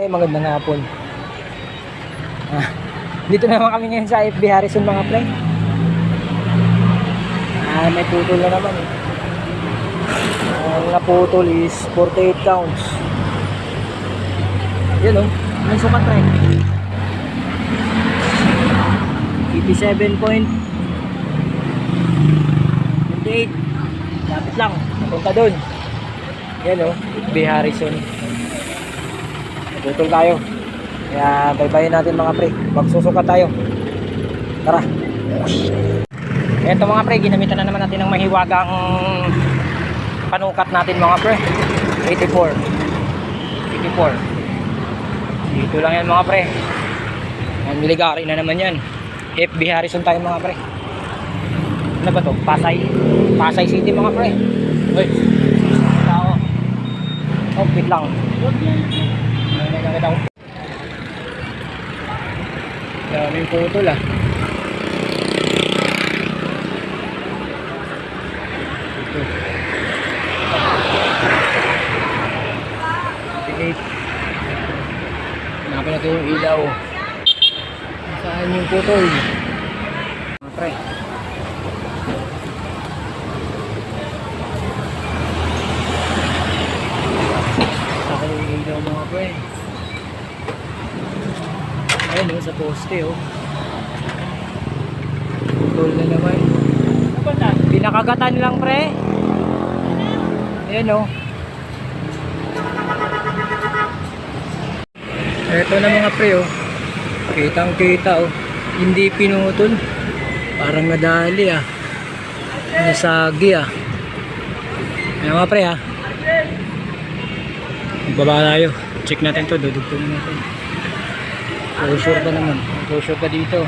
Eh, magandang hapon. Ah, dito naman kami ngayon sa FB Harrison mga pre. Ah, may putol na naman eh. Ang naputol is 48 counts. Yan oh, ang sukat pre. 87 point 28 Lapit lang, punta doon. Yan oh, FB Harrison. Tutol tayo. Kaya baybayin natin mga pre. Magsusukat tayo. Tara. Eto mga pre, ginamitan na naman natin ng mahiwagang panukat natin mga pre. 84. 84. Dito lang yan mga pre. Ang miligari na naman yan. FB Harrison tayo mga pre. Ano ba to? Pasay. Pasay City mga pre. Uy. Tao. Oh, wait lang. Ano na kita ko. Daming putol ah. Ito. Tigate. Hanapin natin yung ilaw. Saan yung putol? Mga pre. Saka yung ilaw mga pre. Ayun oh, sa poste oh. Putol na naman. Pinakagatan lang pre. Ayun oh. Ito na mga pre oh. Kitang kita oh. Hindi pinutol. Parang nadali ah. Nasagi ah. Ayan mga pre ah. Magbaba tayo. Check natin to. Dudugtungin natin. Closure pa naman. Closure pa dito.